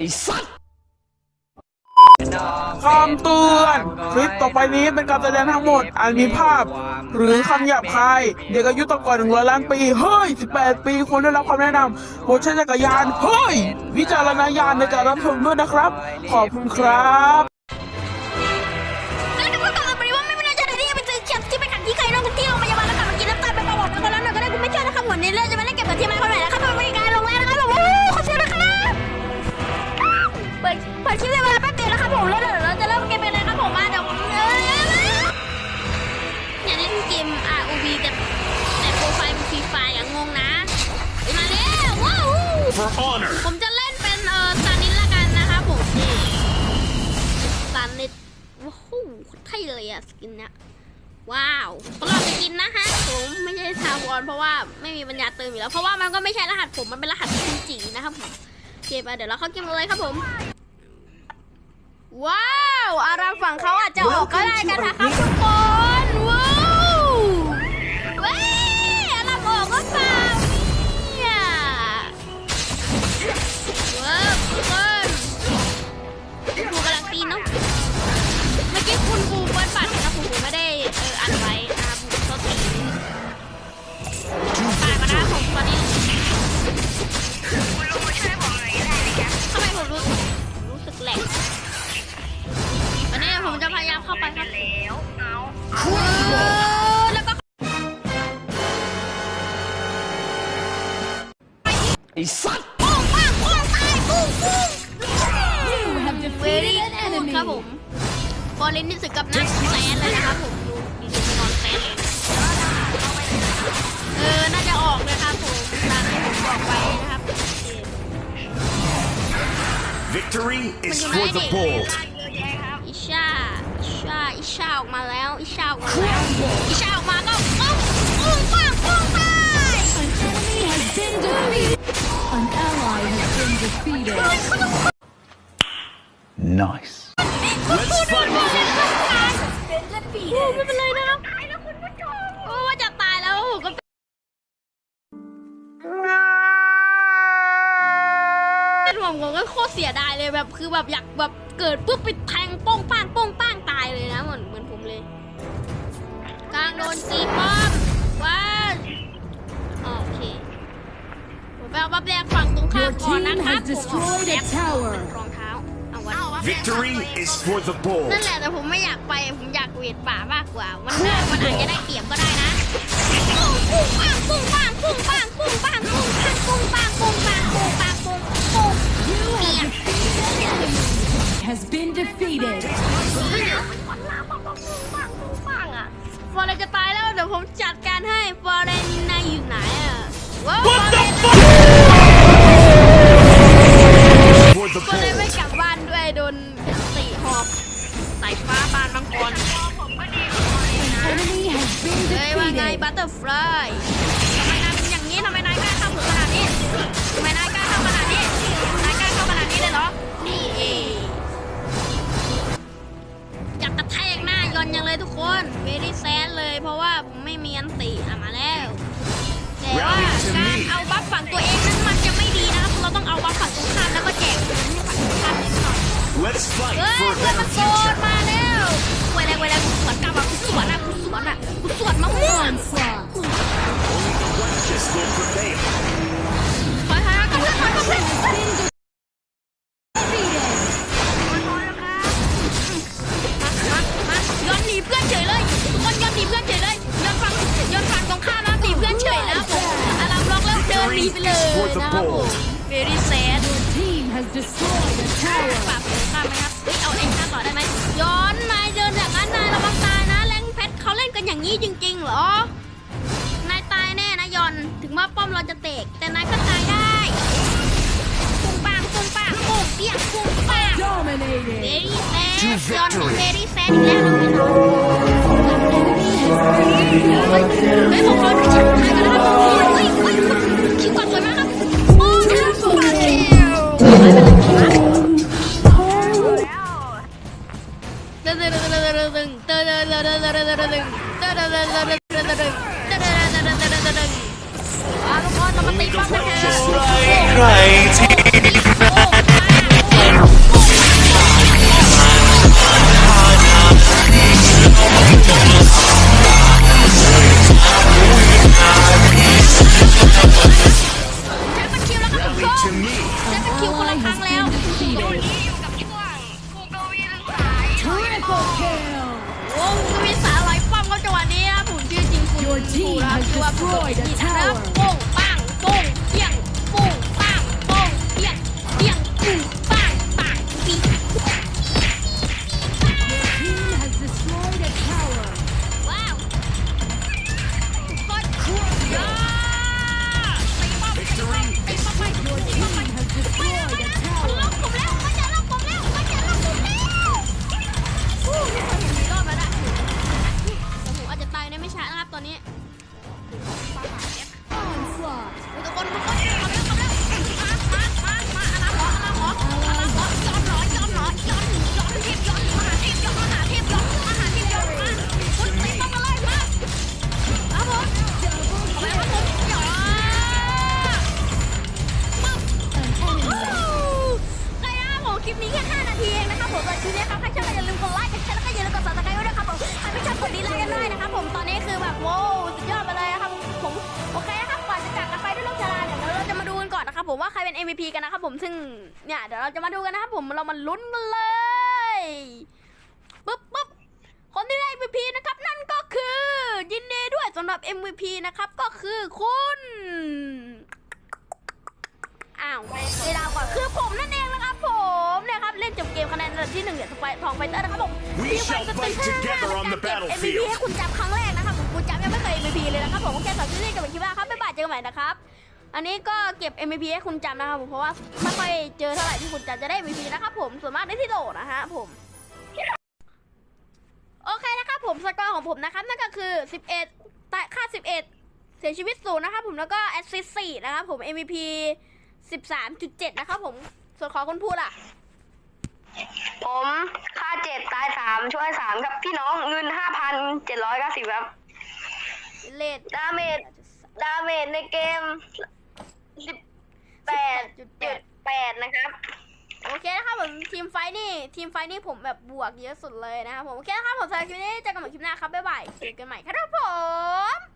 ไอ้สัตคำเตือนคลิปต่อไปนี้เป็นการแสดงทั้งหมดอาจมีภาพ หรือคำหยาบคาย เด็กอายุต่ำกว่าหนึ่งร้อยล้านปี เฮ้ยสิบแปดปีควรได้รับคำแนะนำโปรดใชจักรยาน เฮ้ย วิจารณญาณในการรับชมด้วยนะครับ ขอบคุณครับีแต่แต่โปรไฟล์มันฟรีไฟล์อย่างงงนะมาเร็วว้าวผมจะเล่นเป็นเออซานิดละกันนะคะผมนี่ซานิดว้าวไทยเลยอะสกินเนี้ยว้าวตลอดสกินนะคะผมไม่ใช่ทาวอนเพราะว่าไม่มีปัญญาเติมอยู่แล้ว เพราะว่ามันก็ไม่ใช่รหัสผมมันเป็นรหัสคุณจีนะครับผมโอเคไปเดี๋ยวเราเข้าเกมเลยครับผม ว้าว อารามฝั่งเขาอาจจะออกก็ได้กันนะครับทุกคน อ้สัตว์ปุ้งปังปุ้ตายปุ้งปุ้งเวรี่คุณครับผมฟอร์เรนนี่สึกกับนักแสนเลยนะครับผมดูดีเจนอนแสนเออ น่าจะออกนะครับผมตามที่ผมบอกไว้นะครับ Victory is for the bold อิชาอิชาอิชาออกมาแล้ว อิชาออกมาแล้วอิชา Defeated. Nice. Let's fight. ไม่เป็นไรนะตายแล้วคุณผู้ชมโอ้ว่าจะตายแล้วก็เป็นหวงผมก็โคตรเสียดายเลยแบบคือแบบอยากแบบเกิดปุ๊บไปแทงป้องป้างป้องป้างตายเลยนะเหมือนเหมือนผมเลยกลางโดนตีป้อมว้าโอเคผมไปเอาบแดงฝั่ง ข้ามก่อนนะครับผมแอบรองเท้าเอาวัด Victory is for the bold นั่นแหละแต่ผมไม่อยากไปผมอยากเวทป่ามากกว่าวันหน้ามันอาจจะได้เปรียบก็ได้นะปุ้งปังปุ้งปังปุ้งปังปุ้งปังปุ้งปังปุ้งปังปุ้งปังปุ้งปังปุ้งปุ้งปุ้งปียก has been defeated ฟอร์เรจะต เฮ้ยว่าไงบัตเตอร์ฟลายทำไมนายเป็นอย่างนี้ทำไมนายกล้าทำผมขนาดนี้ทำไมนายกล้าทำขนาดนี้นายกล้าทำขนาดนี้เลยเหรอ นี่เองอยากระแทกหน้ายอนยังเลยทุกคนเวรี่แซนเลย เพราะว่าผมไม่มีอันติอะมาแล้ว แต่ว่าการเอาบัฟฝังตัวเองนั้นมันจะไม่ดีนะครับ เราต้องเอาบัฟฝังตรงข้ามแล้วก็แจกให้ฝังตรงข้ามนิดหน่อนเฮ้ยเพื่อนมันโกรธมาแล้วเวลาเวลาขวดก อนเฉยเลยคนย่อมดีเพื่อนเฉยเลยย้อนฟังย้อนฟังตรงข้ามแล้วดีเพื่อนเฉยแล้วผมอารามล็อกแล้วเดินหนีไปเลยนะครับผมเบรี่แซดข้ามปรัข้าไหมครับเฮ้เอาเองข้าต่อได้ไหมย้อนมาเดินอย่างนั้นนายระวังตายนะแรงเพชรเขาเล่นกันอย่างนี้จริงๆเหรอนายตายแน่นะยอนถึงว่าป้อมเราจะเตกแต่นายก็ตายได้ปุ้มปังปุ้มปังปุ้งเปียกปุ้งปังเบรี่แซ่ยอนเบรี่แซ่อีกแล้วนะพี่น้อง ทุกคนมาตีป้อมกันเถอะ ใครที่ คือว่ ผมตอนนี้คือแบบโว้สุดยอดไปเลยนะครับผมโอเคนะครับก่อนจะจากกันไปด้วยลูกชาลาเนี่ยเดี๋ยวเราจะมาดูกันก่อนนะครับผมว่าใครเป็น MVP กันนะครับผมซึ่งเนี่ยเดี๋ยวเราจะมาดูกันนะครับผมเรามาลุ้นกันเลยปุ๊บปุ๊บคนที่ได้ MVP นะครับนั่นก็คือยินดีด้วยสำหรับ MVP นะครับก็คือคุณอ้าวเวลาก่อนคือผมนั่นเอง นี่ยครับเล่นจบเกมคะแนนระดับที่หนึ่งเหรียญทองไฟทองไฟเตอร์นะครับผม We ทีมไฟ shall จะเป็น fight together on the เก็บ MVP battlefield ให้คุณจับครั้งแรกนะครับผมคุณจับยังไม่เคย MVP เลยนะครับผมโอเคสำหรับที่นี่จะเป็นคลิปแรกครับบ๊ายบายเจอกันใหม่นะครับอันนี้ก็เก็บ MVP ให้คุณจำนะครับผมเพราะว่าไม่ค่อยเจอเท่าไหร่ที่คุณจำจะได้ MVP นะครับผมส่วนมากได้ที่โหลนะฮะผมโอเคนะครับผมสกอร์ของผมนะครับนั่นก็คือ 11แต่ค่า 11 เสียชีวิตศูนย์นะครับผมแล้วก็แอสซิสต์4นะครับผม MVP 13.7 นะครับผมส่วนของคุณพูดอะ ผมค่าเจ็ดตายสามช่วยสามกับพี่น้องเงินห้าพันเจ็ดร้อยเก้าสิบครับ เลดดาเมจ ดาเมจในเกมสิบแปดจุดแปดนะครับ โอเคนะครับผมทีมไฟท์นี่ ทีมไฟท์นี่ผมแบบบวกเยอะสุดเลยนะครับผม โอเคนะครับผมสำหรับคลิปนี้เจอกันใหม่คลิปหน้าครับ บ๊ายบายเจอกันใหม่ครับผม